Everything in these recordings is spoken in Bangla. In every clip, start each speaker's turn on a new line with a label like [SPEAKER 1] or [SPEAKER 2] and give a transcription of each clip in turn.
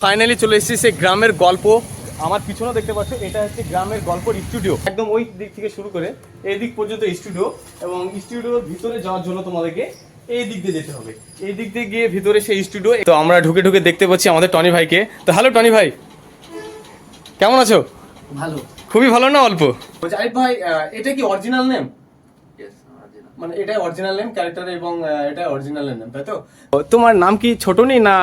[SPEAKER 1] ফাইনালি চলে এসেছি সেই গ্রামের গল্প। আমার পিছনেও দেখতে পাচ্ছ এটা হচ্ছে গ্রামের গল্পর স্টুডিও একদম ওই দিক থেকে শুরু করে এই দিক পর্যন্ত স্টুডিও এবং স্টুডিওর ভিতরে যাওয়ার জন্য তোমাদেরকে এই দিক দিয়ে যেতে হবে। এই দিক দিয়ে গিয়ে ভিতরে সেই স্টুডিও তো আমরা ঢুকে ঢুকে দেখতে পাচ্ছি আমাদের টনি ভাইকে। তো হ্যালো টনি ভাই কেমন আছো?
[SPEAKER 2] ভালো।
[SPEAKER 1] খুবই ভালো না অল্প? আরিফ ভাই এটা কি অরিজিনাল নেম মানে এটা অরিজিনাল নেম ক্যারেক্টার এবং এটা অরিজিনাল নেম তাই তো? তোমার নাম কি ছোটনি না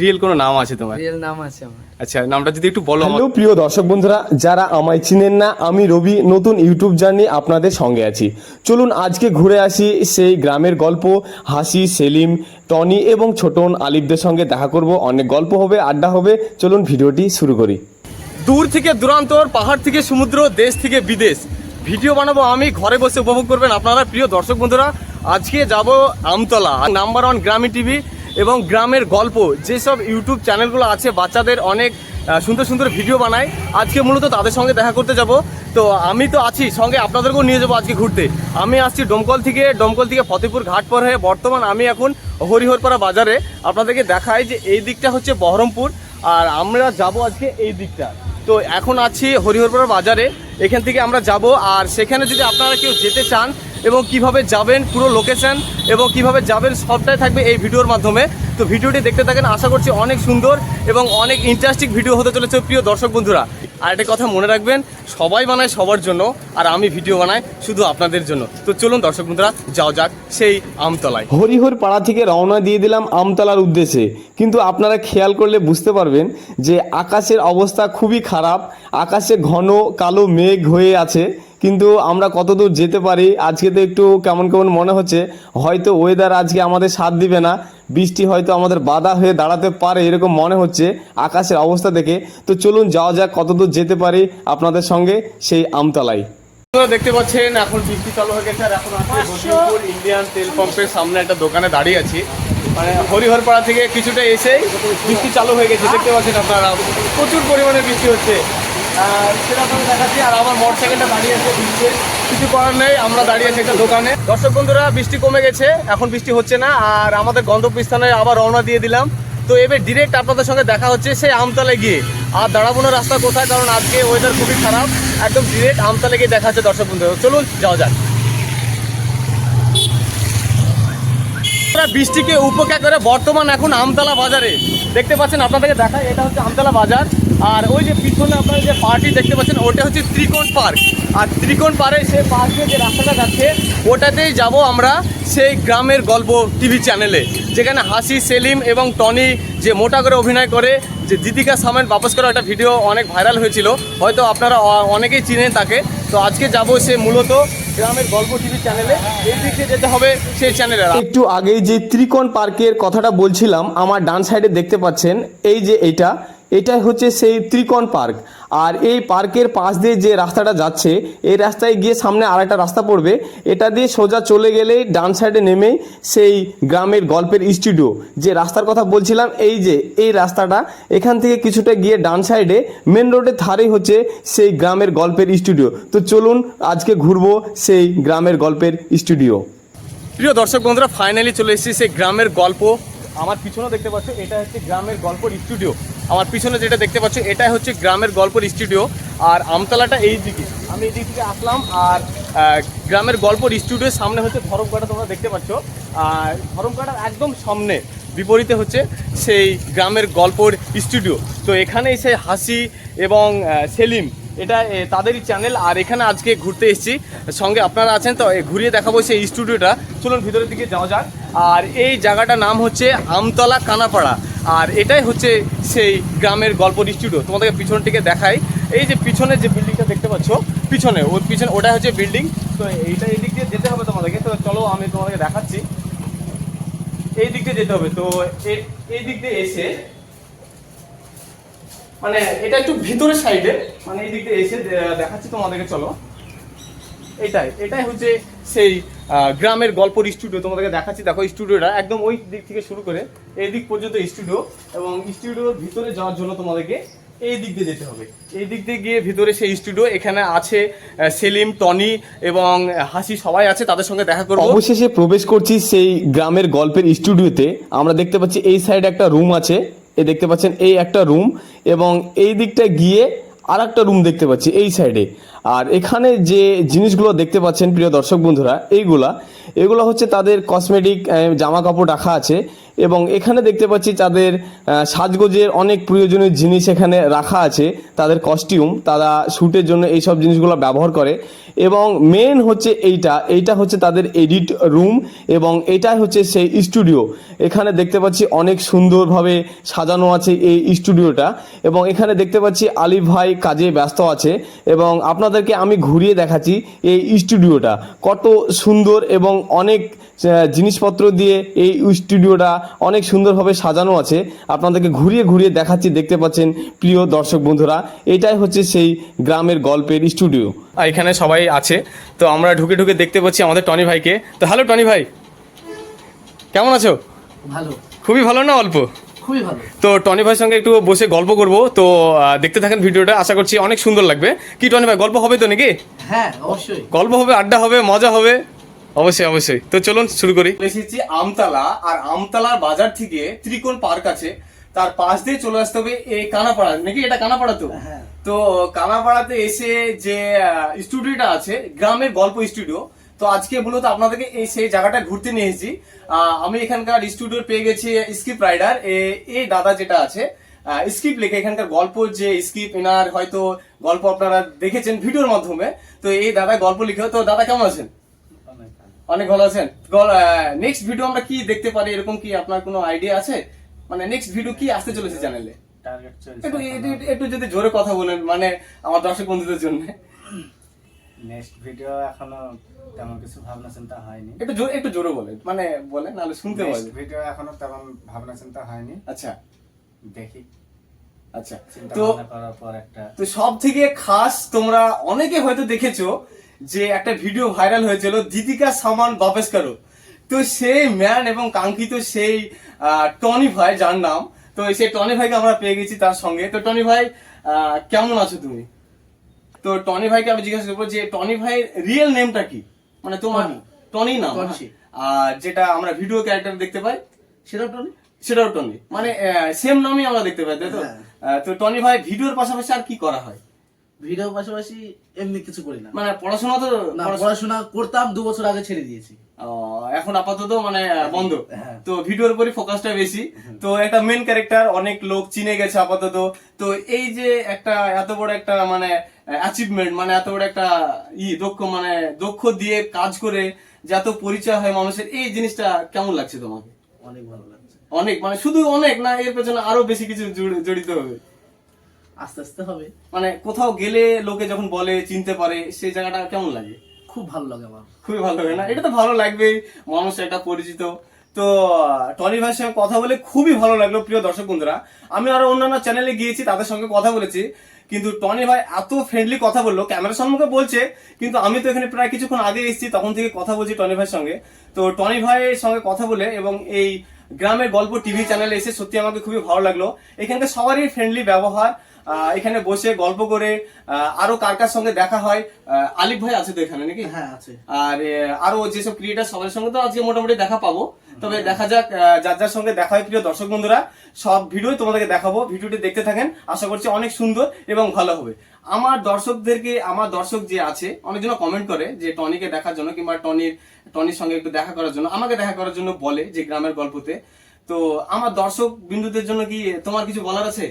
[SPEAKER 1] রিয়েল কোনো নাম আছে তোমার?
[SPEAKER 2] রিয়েল নাম আছে আমার।
[SPEAKER 1] আচ্ছা নামটা যদি একটু বলো
[SPEAKER 3] হ্যালো প্রিয় দর্শক বন্ধুরা যারা আমায় চিনেন না আমি রবি নতুন ইউটিউব জার্নি আপনাদের সঙ্গে আছি। চলুন আজকে ঘুরে আসি সেই গ্রামের গল্প হাসি সেলিম টনি এবং ছোটন আলিফদের সঙ্গে দেখা করব। অনেক গল্প হবে আড্ডা হবে। চলুন ভিডিওটি শুরু করি।
[SPEAKER 1] দূর থেকে দূরান্তর পাহাড় থেকে সমুদ্র দেশ থেকে বিদেশ। ভিডিও বানাবো, আমি ঘরে বসে উপভোগ করবেন আপনারা, প্রিয় দর্শক বন্ধুরা। আজকে যাব আমতলা নাম্বার ওয়ান গ্রামীণ টিভি এবং গ্রামের গল্প। যেসব ইউটিউব চ্যানেলগুলো আছে, বাচ্চাদের অনেক সুন্দর সুন্দর ভিডিও বানায় আজকে মূলত তাদের সঙ্গে দেখা করতে যাব। তো আমি তো আছি, সঙ্গে আপনাদেরকেও নিয়ে যাব আজকে ঘুরতে। আমি আসছি ডোমকল থেকে ডোমকল থেকে ফতেপুর ঘাট পর হয়ে বর্তমান আমি এখন হরিহরপাড়া বাজারে। আপনাদেরকে দেখাই যে এই দিকটা হচ্ছে বহরমপুর, আর আমরা যাব আজকে এই দিকটা। তো এখন আছি হরিহরপাড়া বাজারে, এখান থেকে আমরা যাব। আর সেখানে যদি আপনারা কেউ যেতে চান এবং কীভাবে যাবেন, পুরো লোকেশান এবং কীভাবে যাবেন, সবটাই থাকবে এই ভিডিওর মাধ্যমে। তো ভিডিওটি দেখতে থাকেন, আশা করছি অনেক সুন্দর এবং অনেক ইন্টারেস্টিং ভিডিও হতে চলেছে প্রিয় দর্শক বন্ধুরা। আর একটা কথা মনে রাখবেন, সবাই বানায় সবার জন্য, আর আমি ভিডিও বানাই শুধু আপনাদের জন্য। তো চলুন দর্শক বন্ধুরা, যাও যাক সেই আমতলায়।
[SPEAKER 3] হরিহর পাড়া থেকে রওনা দিয়ে দিলাম আমতলার উদ্দেশ্যে। কিন্তু আপনারা খেয়াল করলে বুঝতে পারবেন যে আকাশের অবস্থা খুবই খারাপ। আকাশে ঘন কালো মেঘ হয়ে আছে। কিন্তু আমরা কতদূর যেতে পারি? আজকে তো একটু কেমন কেমন মনে হচ্ছে। হয়তো ওয়েদার আজকে আমাদের সাথ দিবে না। বৃষ্টি হয়তো আমাদের বাধা হয়ে দাঁড়াতে পারে এরকম মনে হচ্ছে আকাশের অবস্থা দেখে। তো চলুন যাওয়া যাক কতদূর যেতে পারি আপনাদের সঙ্গে সেই আমতলায়।
[SPEAKER 1] আপনারা দেখতে পাচ্ছেন এখন বৃষ্টি চালু হয়ে গেছে আর এখন ইন্ডিয়ান তেল পাম্পের সামনে একটা দোকানে দাঁড়িয়ে আছি। মানে হরিহরপাড়া থেকে কিছুটা এসেই বৃষ্টি চালু হয়ে গেছে। দেখতে পাচ্ছেন আপনারা প্রচুর পরিমাণে বৃষ্টি হচ্ছে। সেটা দেখাচ্ছি। আর আমার মোটর সাইকেলটা দাঁড়িয়ে আছে কিছু করার নেই, আমরা দাঁড়িয়ে আছি দোকানে। দর্শক বন্ধুরা, বৃষ্টি কমে গেছে, এখন বৃষ্টি হচ্ছে না। আর আমাদের গন্তব্যস্থানে আবার রওনা দিয়ে দিলাম। তো এবার ডিরেক্ট আপনাদের সঙ্গে দেখা হচ্ছে সেই আমতলায় গিয়ে। আর দাঁড়াবো না রাস্তা কোথায়, কারণ আজকে ওয়েদার খুবই খারাপ। একদম ডিরেক্ট আমতলা গিয়ে দেখা হচ্ছে দর্শক বন্ধু চলুন, যাওয়া যাক। বৃষ্টিকে উপেক্ষা করে বর্তমান এখন আমতলা বাজারে। দেখতে পাচ্ছেন, আপনাদেরকে দেখায় এটা হচ্ছে আমতলা বাজার। আর ওই যে পিছনে আপনারা যে পার্টি দেখতে পাচ্ছেন, ওটা হচ্ছে ত্রিকোণ পার্ক। আর ত্রিকোণ পার্কে সে পার্কে যে রাস্তাটা যাচ্ছে, ওটাতেই যাব আমরা সেই গ্রামের গল্প টিভি চ্যানেলে, যেখানে হাসি, সেলিম এবং টনি যে মোটা করে অভিনয় করে, যে দীপিকা সামেন বাপস করা একটা ভিডিও অনেক ভাইরাল হয়েছিল। হয়তো আপনারা অনেকেই চিনেন তাকে। তো আজকে যাব সে মূলত গ্রামের গল্প টিভি চ্যানেলে এই দিকে যেতে হবে সেই চ্যানেলে
[SPEAKER 3] একটু আগেই যে ত্রিকোণ পার্কের কথাটা বলছিলাম, আমার ডান সাইডে দেখতে পাচ্ছেন, এই যে এইটা এটাই হচ্ছে সেই ত্রিকোণ পার্ক। আর এই পার্কের পাশ দিয়ে যে রাস্তাটা যাচ্ছে, এই রাস্তায় গিয়ে সামনে আর একটা রাস্তা পড়বে। এটা দিয়ে সোজা চলে গেলেই ডান সাইডে নেমে সেই গ্রামের গল্পের স্টুডিও। যে রাস্তার কথা বলছিলাম, এই যে এই রাস্তাটা, এখান থেকে কিছুটা গিয়ে ডান সাইডে মেন রোডের ধারেই হচ্ছে সেই গ্রামের গল্পের স্টুডিও। তো চলুন, আজকে ঘুরবো সেই গ্রামের গল্পের স্টুডিও।
[SPEAKER 1] প্রিয় দর্শক বন্ধুরা ফাইনালি চলে এসেছি সেই গ্রামের গল্প। আমার পিছনে দেখতে পাচ্ছ, এটা হচ্ছে গ্রামের গল্পর স্টুডিও। আমার পিছনে যেটা দেখতে পাচ্ছ, এটাই হচ্ছে গ্রামের গল্পর স্টুডিও আর আমতলাটা এই দিকে। আমি এই দিক থেকে আসলাম আর গ্রামের গল্পর স্টুডিওর সামনে হচ্ছে ধরমকাটা তোমরা দেখতে পাচ্ছ। আর ধরমকাটার একদম সামনে, বিপরীতে হচ্ছে সেই গ্রামের গল্পর স্টুডিও তো এখানেই সেই হাসি এবং সেলিম, এটা তাদেরই চ্যানেল আর এখানে আজকে ঘুরতে এসেছি। সঙ্গে আপনারা আছেন, তো ঘুরিয়ে দেখাবো সেই স্টুডিওটা চলুন ভিতরের দিকে যাওয়া যাক। আর এই জায়গাটার নাম হচ্ছে আমতলা কানাপাড়া। আর এটাই হচ্ছে সেই গ্রামের গল্প স্টুডিও তোমাদেরকে পিছন থেকে দেখাই। এই যে পিছনে যে বিল্ডিংটা দেখতে পাচ্ছ, পিছনে ওর পিছনে, ওটা হচ্ছে বিল্ডিং তো এইটা এই দিক দিয়ে যেতে হবে তোমাদেরকে। তো চলো আমি তোমাদেরকে দেখাচ্ছি। এই দিক দিয়ে যেতে হবে। তো এই দিক দিয়ে এসে মানে এটা একটু ভিতরের সাইডে মানে এই দিক দিয়ে এসে দেখাচ্ছি তোমাদেরকে, চলো। এটাই এটাই হচ্ছে সেই গ্রামের গল্পর স্টুডিও তোমাদেরকে দেখাচ্ছি, দেখো স্টুডিওটা একদম ওই দিক থেকে শুরু করে এই দিক পর্যন্ত স্টুডিও এবং স্টুডিওর ভিতরে যাওয়ার জন্য তোমাদেরকে এই দিক দিয়ে যেতে হবে। এই দিক দিয়ে গিয়ে ভিতরে সেই স্টুডিও এখানে আছে সেলিম, টনি এবং হাসি সবাই আছে, তাদের সঙ্গে দেখা করব।
[SPEAKER 3] অবশেষে প্রবেশ করছি সেই গ্রামের গল্পের স্টুডিওতে আমরা দেখতে পাচ্ছি এই সাইডে একটা রুম আছে এই দেখতে পাচ্ছেন এই একটা রুম এবং এই দিকটা গিয়ে আর একটা রুম দেখতে পাচ্ছি এই সাইডে আর এখানে যে জিনিসগুলো দেখতে পাচ্ছেন প্রিয় দর্শক বন্ধুরা, এইগুলা, এগুলো হচ্ছে তাদের কসমেটিক জামা কাপড় রাখা আছে। এবং এখানে দেখতে পাচ্ছি তাদের সাজগোজের অনেক প্রয়োজনীয় জিনিস এখানে রাখা আছে, তাদের কস্টিউম তারা শ্যুটের জন্য এই সব জিনিসগুলো ব্যবহার করে। এবং মেন হচ্ছে এইটা এইটা হচ্ছে তাদের এডিট রুম এবং এটাই হচ্ছে সেই স্টুডিও এখানে দেখতে পাচ্ছি অনেক সুন্দরভাবে সাজানো আছে এই স্টুডিওটা এবং এখানে দেখতে পাচ্ছি আলিফ ভাই কাজে ব্যস্ত আছে এবং আপনাদেরকে আমি ঘুরিয়ে দেখাচ্ছি এই স্টুডিওটা কত সুন্দর এবং অনেক জিনিসপত্র দিয়ে এই স্টুডিওটা অনেক সুন্দরভাবে সাজানো আছে। আপনাদেরকে ঘুরিয়ে ঘুরিয়ে দেখাচ্ছি দেখতে পাচ্ছেন প্রিয় দর্শক বন্ধুরা। এটাই হচ্ছে সেই গ্রামের গল্পের স্টুডিও।
[SPEAKER 1] আর এখানে সবাই আছে। তো আমরা ঢুকে ঢুকে দেখতে পাচ্ছি আমাদের টনি ভাইকে। তো হ্যালো টনি ভাই। কেমন আছো?
[SPEAKER 2] ভালো।
[SPEAKER 1] খুবই ভালো না অল্প?
[SPEAKER 2] খুবই ভালো।
[SPEAKER 1] তো টনি ভাইয়ের সঙ্গে একটু বসে গল্প করব। তো দেখতে থাকেন ভিডিওটা। আশা করছি অনেক সুন্দর লাগবে। কি টনি ভাই গল্প হবে তো নাকি?
[SPEAKER 2] হ্যাঁ অবশ্যই।
[SPEAKER 1] গল্প হবে আড্ডা হবে মজা হবে। অবশ্যই অবশ্যই। তো চলুন শুরু করি। এসেছি আমতলা আর আমতলার বাজার থেকে ত্রিকোণ পার্ক আছে। তার পাশ দিয়ে চলে আসতে হবে এই কানাপাড়া। নাকি এটা কানাপাড়া তো?
[SPEAKER 2] হ্যাঁ।
[SPEAKER 1] তো কানাপাড়াতে এসে যে স্টুডিওটা আছে গ্রামের গল্প স্টুডিও। তো আজকে মূলত আপনাদেরকে এই সেই জায়গাটা ঘুরতে নিয়ে এসেছি। আমি এখানকার স্টুডিও পেয়ে গেছি স্কিপ রাইডার এই দাদা যেটা আছে স্ক্রিপ্ট লেখে এখানকার গল্প যে স্ক্রিপ্ট এনার হয়তো গল্প আপনারা দেখেছেন ভিডিওর মাধ্যমে। তো এই দাদা গল্প লিখে তো দাদা কেমন আছেন? অনেক ভালো আছেন। নেক্সট ভিডিও আমরা কি দেখতে পারি? এরকম কি আপনার কোনো আইডিয়া আছে? মানে নেক্সট ভিডিও কি আসতে চলেছে চ্যানেলে একটু যদি জোরে কথা বলেন মানে আমার দর্শক বন্ধুদের জন্য।
[SPEAKER 2] নেক্সট ভিডিও এখনও তেমন কিছু ভাবনা চিন্তা হয়নি।
[SPEAKER 1] একটু জোরে একটু জোরে বলেন। মানে বলেন নাহলে শুনতে পারবে
[SPEAKER 2] ভিডিও এখনও তেমন ভাবনা চিন্তা হয়নি।
[SPEAKER 1] আচ্ছা।
[SPEAKER 2] দেখি।
[SPEAKER 1] আচ্ছা। তো সব থেকে খাস তোমরা অনেকে হয়তো দেখেছ যে একটা ভিডিও ভাইরাল হয়েছিল দীপিকা সামান বাপেসকারো তো সেই ম্যান এবং কাঙ্ক্ষিত সেই টনি ভাই যার নাম তো সেই টনি ভাইকে আমরা পেয়ে গেছি তার সঙ্গে। তো টনি ভাই কেমন আছো তুমি? তো টনি ভাইকে আমি জিজ্ঞাসা করব যে টনি ভাইয়ের রিয়েল নেমটা কি? মানে তোমার
[SPEAKER 2] টনি।
[SPEAKER 1] নাম। আর যেটা আমরা ভিডিও ক্যারেক্টার দেখতে পাই।
[SPEAKER 2] সেটা টনি?
[SPEAKER 1] সেটাও টনি। মানে সেম নামই আমরা দেখতে পাই তাই তো?
[SPEAKER 2] হ্যাঁ।
[SPEAKER 1] তো টনি ভাই ভিডিওর পাশাপাশি আর কি করা হয়?
[SPEAKER 2] ভিডিও পাশাপাশি এমনি কিছু করি না।
[SPEAKER 1] মানে পড়াশোনা তো
[SPEAKER 2] না
[SPEAKER 1] পড়াশোনা-
[SPEAKER 2] করতাম দু বছর আগে ছেড়ে দিয়েছি।
[SPEAKER 1] এখন আপাতত মানে বন্ধ।
[SPEAKER 2] হ্যাঁ।
[SPEAKER 1] তো ভিডিওর উপরই ফোকাসটা বেশি। তো একটা মেন ক্যারেক্টার অনেক লোক চিনে গেছে আপাতত। তো এই যে একটা এত বড় একটা মানে অ্যাচিভমেন্ট মানে এত বড় একটা ই দক্ষ মানে দক্ষ দিয়ে কাজ করে যে এত পরিচয় হয় মানুষের এই জিনিসটা কেমন লাগছে তোমাকে?
[SPEAKER 2] অনেক ভালো লাগছে।
[SPEAKER 1] অনেক মানে শুধু অনেক না এর পেছনে আরও বেশি কিছু জড়িত হবে।
[SPEAKER 2] আস্তে আস্তে হবে।
[SPEAKER 1] মানে কোথাও গেলে লোকে যখন বলে চিনতে পারে সেই জায়গাটা কেমন লাগে?
[SPEAKER 2] খুব ভালো লাগে আমার।
[SPEAKER 1] খুবই ভালো লাগে না? এটা তো ভালো লাগবেই মানুষ একটা পরিচিত। তো টনি ভাইয়ের সঙ্গে কথা বলে খুবই ভালো লাগল প্রিয় দর্শক বন্ধুরা। আমি আরও অন্যান্য চ্যানেলে গিয়েছি তাদের সঙ্গে কথা বলেছি। কিন্তু টনি ভাই এত ফ্রেন্ডলি কথা বলল ক্যামেরার সম্মুখে বলছে কিন্তু আমি তো এখানে প্রায় কিছুক্ষণ আগে এসেছি তখন থেকে কথা বলছি টনি ভাইয়ের সঙ্গে। তো টনি ভাইয়ের সঙ্গে কথা বলে এবং এই গ্রামের গল্প টিভি চ্যানেলে এসে সত্যি আমাকে খুবই ভালো লাগল। এখানকার সবারই ফ্রেন্ডলি ব্যবহার এখানে বসে গল্প করে আরও কার কার সঙ্গে দেখা হয়? আলিফ ভাই আছে তো এখানে নাকি?
[SPEAKER 2] হ্যাঁ আছে।
[SPEAKER 1] আর আরও যেসব ক্রিয়েটার সবার সঙ্গে তো আজকে মোটামুটি দেখা পাবো। তবে দেখা যাক যার যার সঙ্গে দেখা হয় প্রিয় দর্শক বন্ধুরা সব ভিডিও তোমাদেরকে দেখাবো। ভিডিওটি দেখতে থাকেন আশা করছি অনেক সুন্দর এবং ভালো হবে। আমার দর্শকদেরকে আমার দর্শক যে আছে অনেকজন কমেন্ট করে যে টনিকে দেখার জন্য কিংবা টনির টনির সঙ্গে একটু দেখা করার জন্য আমাকে দেখা করার জন্য বলে যে গ্রামের গল্পতে। তো আমার দর্শক বিন্দুদের জন্য কি তোমার কিছু বলার আছে?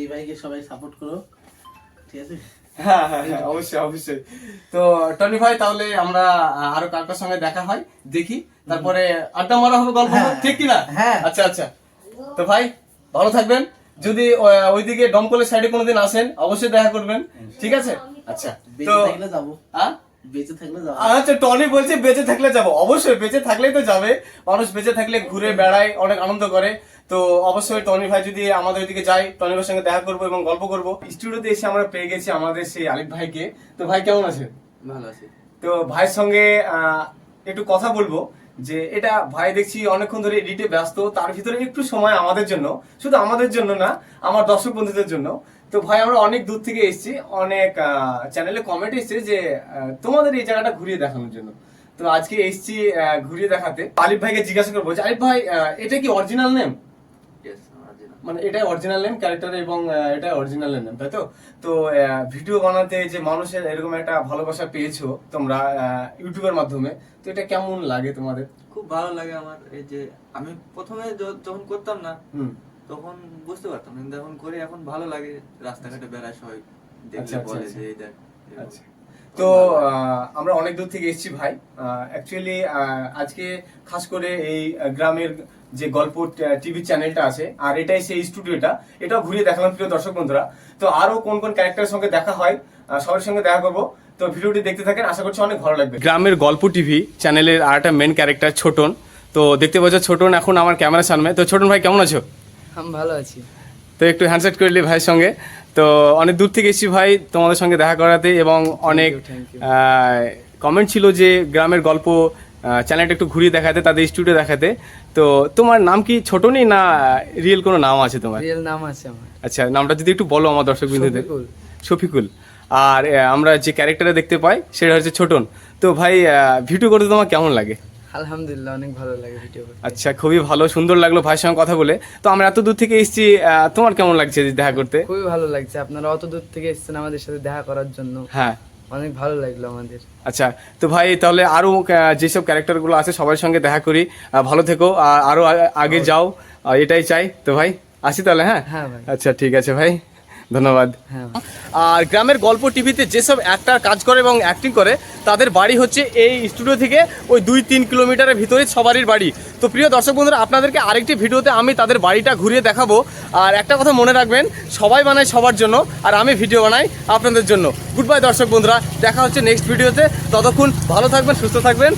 [SPEAKER 2] এই ভাইকে সবাই সাপোর্ট করো। ঠিক আছে?
[SPEAKER 1] হ্যাঁ হ্যাঁ হ্যাঁ অবশ্যই অবশ্যই। তো টনি ভাই তাহলে আমরা আরও সঙ্গে দেখা হয় দেখি। তারপরে আড্ডা মারা হবে গল্প। ঠিক কি না
[SPEAKER 2] হ্যাঁ।
[SPEAKER 1] আচ্ছা আচ্ছা। তো ভাই ভালো থাকবেন। যদি ওইদিকে ডমকলের সাইডে কোনোদিন আসেন অবশ্যই দেখা করবেন ঠিক আছে? আচ্ছা তো
[SPEAKER 2] যাব? বেঁচে থাকলে যাব।
[SPEAKER 1] আচ্ছা টনি বলছে বেঁচে থাকলে যাব। অবশ্যই বেঁচে থাকলেই তো যাবে। মানুষ বেঁচে থাকলে ঘুরে বেড়ায় অনেক আনন্দ করে। তো অবশ্যই টনি ভাই যদি আমাদের ওইদিকে যাই টনি ভাইয়ের সঙ্গে দেখা করব এবং গল্প করব। স্টুডিওতে এসে আমরা পেয়ে গেছি আমাদের সেই আলিফ ভাইকে। তো ভাই কেমন আছেন
[SPEAKER 2] ভালো আছে।
[SPEAKER 1] তো ভাইয়ের সঙ্গে একটু কথা বলব যে এটা ভাই দেখছি অনেকক্ষণ ধরে এডিটে ব্যস্ত তার ভিতরে একটু সময় আমাদের জন্য শুধু আমাদের জন্য না আমার দর্শক বন্ধুদের জন্য। তো ভাই আমরা অনেক দূর থেকে এসেছি অনেক চ্যানেলে কমেন্ট এসেছে যে তোমাদের এই জায়গাটা ঘুরিয়ে দেখানোর জন্য। তো আজকে এসেছি ঘুরিয়ে দেখাতে। আলিফ ভাইকে জিজ্ঞাসা করব যে আলিফ ভাই এটা কি অরিজিনাল নেম. মানে এটাই অরিজিনাল নেম ক্যারেক্টার এবং এটাই অরিজিনাল নেম তাই তো? তো ভিডিও বানাতে যে মানুষের এরকম একটা ভালোবাসা পেয়েছ তোমরা ইউটিউবের মাধ্যমে তো এটা কেমন লাগে তোমাদের?
[SPEAKER 4] খুব ভালো লাগে আমার এই যে আমি প্রথমে যখন করতাম না
[SPEAKER 1] হুম।
[SPEAKER 4] তখন বুঝতে পারতাম কিন্তু এখন করে এখন ভালো লাগে রাস্তাঘাটে বেড়ায় সবাই
[SPEAKER 1] আচ্ছা,
[SPEAKER 4] দেখলে
[SPEAKER 1] আচ্ছা,
[SPEAKER 4] বলে
[SPEAKER 1] আচ্ছা।
[SPEAKER 4] যে এই দেখ
[SPEAKER 1] আচ্ছা। তো আমরা অনেক দূর থেকে এসেছি ভাই। অ্যাকচুয়ালি আজকে খাস করে এই গ্রামের যে গল্প টিভি চ্যানেলটা আছে আর এটাই সেই স্টুডিওটা এটাও ঘুরিয়ে দেখালাম প্রিয় দর্শক বন্ধুরা। তো আরও কোন কোন ক্যারেক্টারের সঙ্গে দেখা হয় সবার সঙ্গে দেখা করব। তো ভিডিওটি দেখতে থাকেন আশা করছি অনেক ভালো লাগবে। গ্রামের গল্প টিভি চ্যানেলের আর একটা মেন ক্যারেক্টার ছোটন। তো দেখতে পাচ্ছ ছোটন এখন আমার ক্যামেরার সামনে। তো ছোটন ভাই কেমন আছো?
[SPEAKER 5] আমি ভালো আছি।
[SPEAKER 1] তো একটু হ্যান্ডসেট করলি ভাইয়ের সঙ্গে। তো অনেক দূর থেকে এসেছি ভাই তোমাদের সঙ্গে দেখা করাতে এবং অনেক. কমেন্ট ছিল যে গ্রামের গল্প চ্যানেলটা একটু ঘুরিয়ে দেখাতে তাদের স্টুডিও দেখাতে। তো তোমার নাম কি ছোটনি না রিয়েল কোনো নাম আছে তোমার?
[SPEAKER 5] রিয়েল নাম আছে আমার।
[SPEAKER 1] আচ্ছা নামটা যদি একটু বলো আমার দর্শক বিন্দুদের
[SPEAKER 5] শফিকুল।
[SPEAKER 1] শফিকুল। আর আমরা যে ক্যারেক্টারে দেখতে পাই সেটা হচ্ছে ছোটন। তো ভাই ভিডিও করতে তোমার কেমন লাগে?
[SPEAKER 5] আলহামদুলিল্লাহ অনেক ভালো লাগে ভিডিও করতে।
[SPEAKER 1] আচ্ছা খুবই ভালো সুন্দর লাগল ভাইয়ের সঙ্গে কথা বলে। তো আমরা এত দূর থেকে এসেছি তোমার কেমন লাগছে দেখা করতে?
[SPEAKER 5] খুবই ভালো লাগছে আপনারা অত দূর থেকে এসেছেন আমাদের সাথে দেখা করার জন্য।
[SPEAKER 1] হ্যাঁ।
[SPEAKER 5] অনেক ভালো লাগল আমাদের।
[SPEAKER 1] আচ্ছা তো ভাই তাহলে আরও আহ, যেসব ক্যারেক্টারগুলো আছে সবার সঙ্গে দেখা করি। ভালো থেকো আর আরও আগে যাও এটাই চাই। তো ভাই আসি তাহলে হ্যাঁ?
[SPEAKER 5] হ্যাঁ
[SPEAKER 1] আচ্ছা ঠিক আছে ভাই। ধন্যবাদ।
[SPEAKER 5] হ্যাঁ
[SPEAKER 1] আর গ্রামের গল্প টিভিতে যেসব অ্যাক্টার কাজ করে এবং অ্যাক্টিং করে, তাদের বাড়ি হচ্ছে এই স্টুডিও থেকে ওই দুই তিন কিলোমিটারের ভিতরে সবারই বাড়ি। তো প্রিয় দর্শক বন্ধুরা, আপনাদেরকে আরেকটি ভিডিওতে আমি তাদের বাড়িটা ঘুরিয়ে দেখাবো। আর একটা কথা মনে রাখবেন, সবাই বানায় সবার জন্য, আর আমি ভিডিও বানাই আপনাদের জন্য। গুড বাই দর্শক বন্ধুরা, দেখা হচ্ছে নেক্সট ভিডিওতে ততক্ষণ ভালো থাকবেন, সুস্থ থাকবেন।